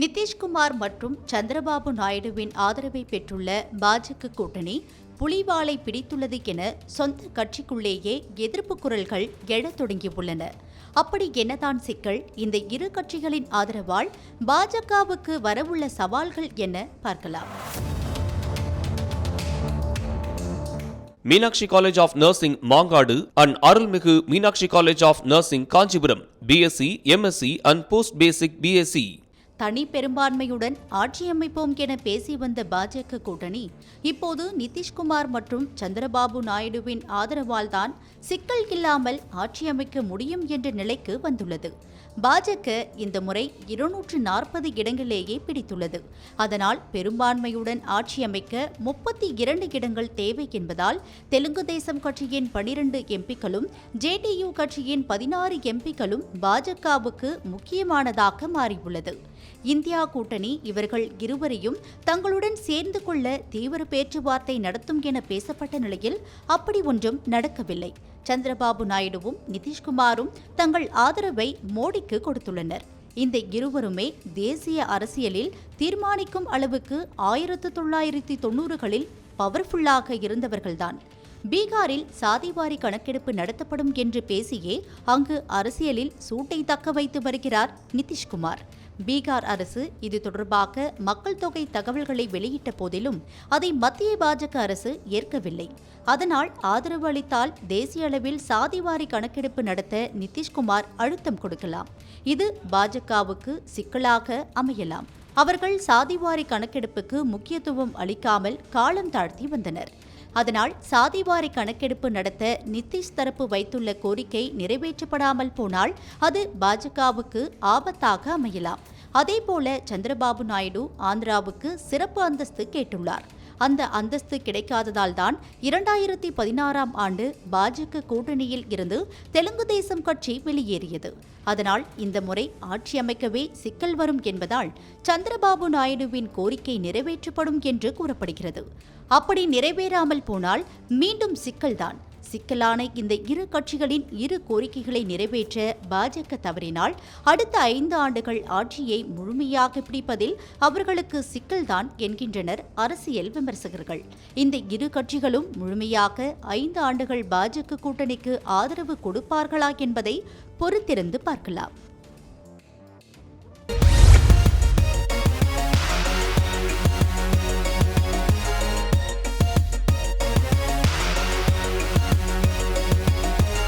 நிதிஷ்குமார் மற்றும் சந்திரபாபு நாயுடுவின் ஆதரவை பெற்றுள்ள பாஜக கூட்டணி புலிவாலை பிடித்துள்ளது என சொந்த கட்சிக்குள்ளேயே எதிர்ப்பு குரல்கள் எழத் தொடங்கியுள்ளன. அப்படி என்னதான் சிக்கல் இந்த இரு கட்சிகளின் ஆதரவால் பாஜகவுக்கு வரவுள்ள சவால்கள் என பார்க்கலாம். Meenakshi college of nursing Mangadu and அருள்மிகு Meenakshi college of nursing Kanchipuram BSc MSc and post basic BSc தனி பெரும்பான்மையுடன் ஆட்சியமைப்போம் என பேசி வந்த பாஜக கூட்டணி இப்போது நிதிஷ்குமார் மற்றும் சந்திரபாபு நாயுடுவின் ஆதரவால்தான் சிக்கல் இல்லாமல் ஆட்சியமைக்க முடியும் என்ற நிலைக்கு வந்துள்ளது. பாஜக இந்த முறை இருநூற்று நாற்பது இடங்களிலேயே பிடித்துள்ளது. அதனால் பெரும்பான்மையுடன் ஆட்சியமைக்க முப்பத்தி இரண்டு இடங்கள் தேவை என்பதால் தெலுங்கு தேசம் கட்சியின் பனிரண்டு எம்பிக்களும் ஜேடியு கட்சியின் பதினாறு எம்பிக்களும் பாஜகவுக்கு முக்கியமானதாக மாறியுள்ளது. இந்தியா கூட்டணி இவர்கள் இருவரையும் தங்களுடன் சேர்ந்து கொள்ள தீவிர பேச்சுவார்த்தை நடத்தும் என பேசப்பட்ட நிலையில் அப்படி ஒன்றும் நடக்கவில்லை. சந்திரபாபு நாயுடுவும் நிதிஷ்குமாரும் தங்கள் ஆதரவை மோடி மோடிக்கு கொடுத்துள்ளனர். இந்த இருவருமே தேசிய அரசியலில் தீர்மானிக்கும் அளவுக்கு ஆயிரத்து தொள்ளாயிரத்தி தொன்னூறுகளில் பவர்ஃபுல்லாக இருந்தவர்கள்தான். பீகாரில் சாதிவாரி கணக்கெடுப்பு நடத்தப்படும் என்று பேசியே அங்கு அரசியலில் சூட்டை தக்க வைத்து வருகிறார் நிதிஷ்குமார். பீகார் அரசு இது தொடர்பாக மக்கள் தொகை தகவல்களை வெளியிட்ட போதிலும் அதை மத்திய பாஜக அரசு ஏற்கவில்லை. அதனால் ஆதரவு அளித்தால் தேசிய அளவில் சாதிவாரி கணக்கெடுப்பு நடத்த நிதிஷ்குமார் அழுத்தம் கொடுக்கலாம். இது பாஜகவுக்கு சிக்கலாக அமையலாம். அவர்கள் சாதிவாரி கணக்கெடுப்புக்கு முக்கியத்துவம் அளிக்காமல் காலம் தாழ்த்தி வந்தனர். அதனால் சாதிவாரி கணக்கெடுப்பு நடத்த நிதிஷ் தரப்பு வைத்துள்ள கோரிக்கை நிறைவேற்றப்படாமல் போனால் அது பாஜகவுக்கு ஆபத்தாக அமையலாம். அதேபோல சந்திரபாபு நாயுடு ஆந்திராவுக்கு சிறப்பு அந்தஸ்து கேட்டுள்ளார். அந்த அந்தஸ்து கிடைக்காததால் தான் இரண்டாயிரத்தி பதினாறாம் ஆண்டு பாஜக கூட்டணியில் இருந்து தெலுங்கு தேசம் கட்சி வெளியேறியது. அதனால் இந்த முறை ஆட்சி அமைக்கவே சிக்கல் வரும் என்பதால் சந்திரபாபு நாயுடுவின் கோரிக்கை நிறைவேற்றப்படும் என்று கூறப்படுகிறது. அப்படி நிறைவேறாமல் போனால் மீண்டும் சிக்கல்தான். சிக்கலான இந்த இரு கட்சிகளின் இரு கோரிக்கைகளை நிறைவேற்ற பாஜக தவறினால் அடுத்த ஐந்து ஆண்டுகள் ஆட்சியை முழுமையாக பிடிப்பதில் அவர்களுக்கு சிக்கல்தான் என்கின்றனர் அரசியல் விமர்சகர்கள். இந்த இரு கட்சிகளும் முழுமையாக ஐந்து ஆண்டுகள் பாஜக கூட்டணிக்கு ஆதரவு கொடுப்பார்களா என்பதை பொறுத்திருந்து பார்க்கலாம்.